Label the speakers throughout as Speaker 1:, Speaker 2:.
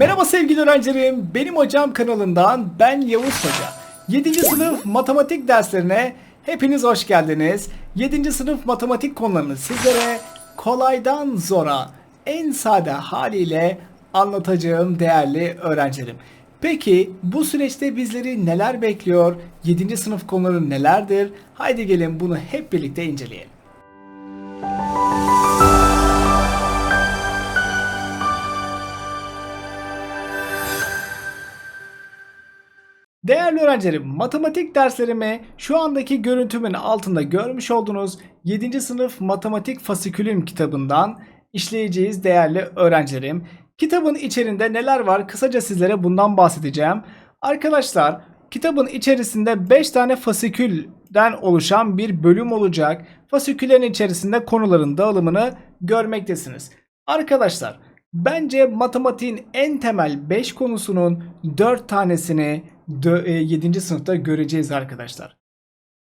Speaker 1: Merhaba sevgili öğrencilerim. Benim hocam kanalından ben Yavuz Hoca. 7. sınıf matematik derslerine hepiniz hoş geldiniz. 7. sınıf matematik konularını sizlere kolaydan zora en sade haliyle anlatacağım değerli öğrencilerim. Peki bu süreçte bizleri neler bekliyor? 7. sınıf konuları nelerdir? Haydi gelin bunu hep birlikte inceleyelim. Değerli öğrencilerim, matematik derslerimi şu andaki görüntümün altında görmüş olduğunuz 7. sınıf matematik fasikülüm kitabından işleyeceğiz değerli öğrencilerim. Kitabın içerisinde neler var kısaca sizlere bundan bahsedeceğim. Arkadaşlar kitabın içerisinde 5 tane fasikülden oluşan bir bölüm olacak. Fasiküllerin içerisinde konuların dağılımını görmektesiniz. Arkadaşlar Bence matematiğin en temel 5 konusunun 4 tanesini 7. sınıfta göreceğiz arkadaşlar.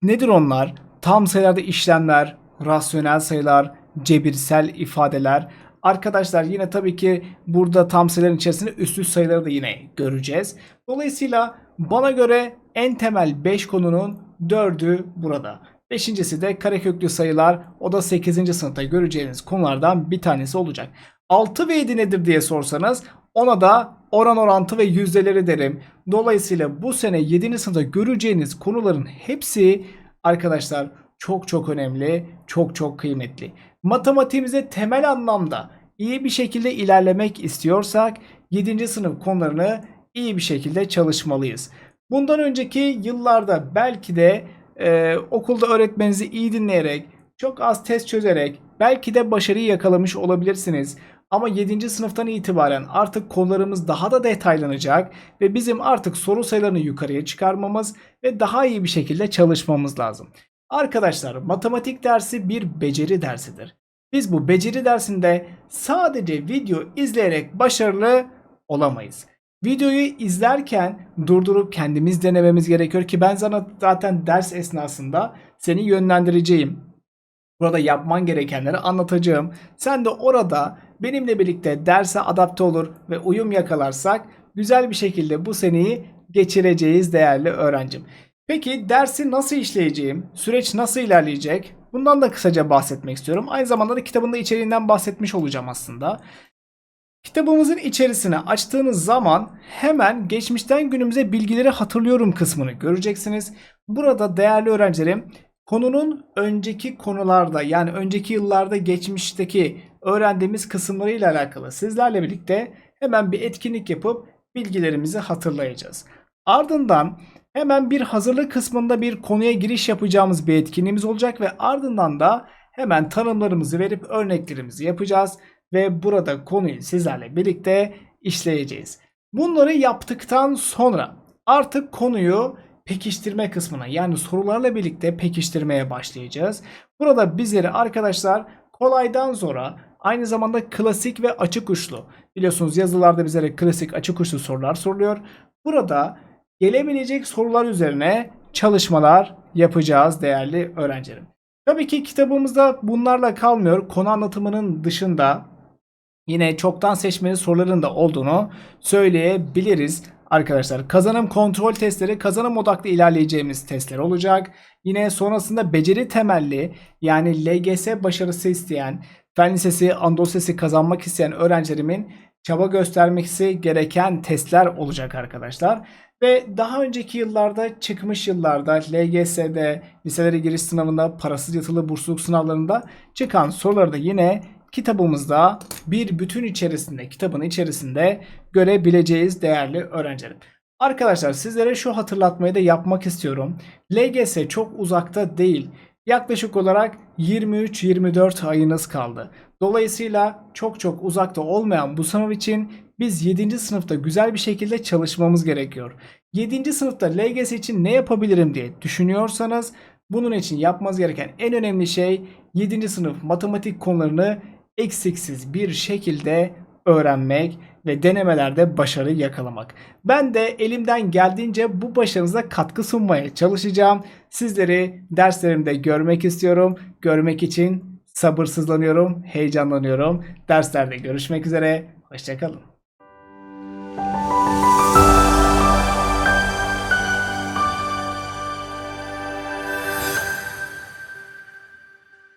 Speaker 1: Nedir onlar? Tam sayılarda işlemler, rasyonel sayılar, cebirsel ifadeler. Arkadaşlar yine tabii ki burada tam sayıların içerisinde üst üst sayıları da yine göreceğiz. Dolayısıyla bana göre en temel 5 konunun 4'ü burada. Beşincisi de kareköklü sayılar. O da 8. sınıfta göreceğiniz konulardan bir tanesi olacak. 6 ve 7 nedir diye sorsanız ona da oran orantı ve yüzdeleri derim. Dolayısıyla bu sene 7. sınıfta göreceğiniz konuların hepsi arkadaşlar çok çok önemli, çok çok kıymetli. Matematiğimize temel anlamda iyi bir şekilde ilerlemek istiyorsak 7. sınıf konularını iyi bir şekilde çalışmalıyız. Bundan önceki yıllarda belki de e, okulda öğretmeninizi iyi dinleyerek, çok az test çözerek belki de başarıyı yakalamış olabilirsiniz. Ama 7. sınıftan itibaren artık konularımız daha da detaylanacak ve bizim artık soru sayılarını yukarıya çıkarmamız ve daha iyi bir şekilde çalışmamız lazım. Arkadaşlar matematik dersi bir beceri dersidir. Biz bu beceri dersinde sadece video izleyerek başarılı olamayız. Videoyu izlerken durdurup kendimiz denememiz gerekiyor ki ben sana zaten ders esnasında seni yönlendireceğim. Burada yapman gerekenleri anlatacağım. Sen de orada benimle birlikte derse adapte olur ve uyum yakalarsak güzel bir şekilde bu seneyi geçireceğiz değerli öğrencim. Peki dersi nasıl işleyeceğim? Süreç nasıl ilerleyecek? Bundan da kısaca bahsetmek istiyorum. Aynı zamanda da kitabın da içeriğinden bahsetmiş olacağım aslında. Kitabımızın içerisine açtığınız zaman hemen geçmişten günümüze bilgileri hatırlıyorum kısmını göreceksiniz. Burada değerli öğrencilerim konunun önceki konularda yani önceki yıllarda geçmişteki öğrendiğimiz kısımlarıyla alakalı sizlerle birlikte hemen bir etkinlik yapıp bilgilerimizi hatırlayacağız. Ardından hemen bir hazırlık kısmında bir konuya giriş yapacağımız bir etkinliğimiz olacak ve ardından da hemen tanımlarımızı verip örneklerimizi yapacağız ve burada konuyu sizlerle birlikte işleyeceğiz. Bunları yaptıktan sonra artık konuyu pekiştirme kısmına yani sorularla birlikte pekiştirmeye başlayacağız. Burada bizleri arkadaşlar kolaydan zora aynı zamanda klasik ve açık uçlu biliyorsunuz yazılarda bizlere klasik açık uçlu sorular soruluyor. Burada gelebilecek sorular üzerine çalışmalar yapacağız değerli öğrencilerim. Tabii ki kitabımızda bunlarla kalmıyor. Konu anlatımının dışında yine çoktan seçmeli soruların da olduğunu söyleyebiliriz. Arkadaşlar kazanım kontrol testleri kazanım odaklı ilerleyeceğimiz testler olacak. Yine sonrasında beceri temelli yani LGS başarısı isteyen, fen lisesi, Anadolu Lisesi kazanmak isteyen öğrencilerimin çaba göstermesi gereken testler olacak arkadaşlar. Ve daha önceki yıllarda çıkmış yıllarda LGS'de, liselere giriş sınavında, parasız yatılı bursluluk sınavlarında çıkan soruları da yine kitabımızda bir bütün içerisinde, kitabın içerisinde görebileceğiz değerli öğrencilerim. Arkadaşlar sizlere şu hatırlatmayı da yapmak istiyorum. LGS çok uzakta değil. Yaklaşık olarak 23-24 ayınız kaldı. Dolayısıyla çok çok uzakta olmayan bu sınav için biz 7. sınıfta güzel bir şekilde çalışmamız gerekiyor. 7. sınıfta LGS için ne yapabilirim diye düşünüyorsanız bunun için yapmanız gereken en önemli şey 7. sınıf matematik konularını eksiksiz bir şekilde öğrenmek ve denemelerde başarı yakalamak. Ben de elimden geldiğince bu başarınıza katkı sunmaya çalışacağım. Sizleri derslerimde görmek istiyorum. Görmek için sabırsızlanıyorum, heyecanlanıyorum. Derslerde görüşmek üzere. Hoşçakalın.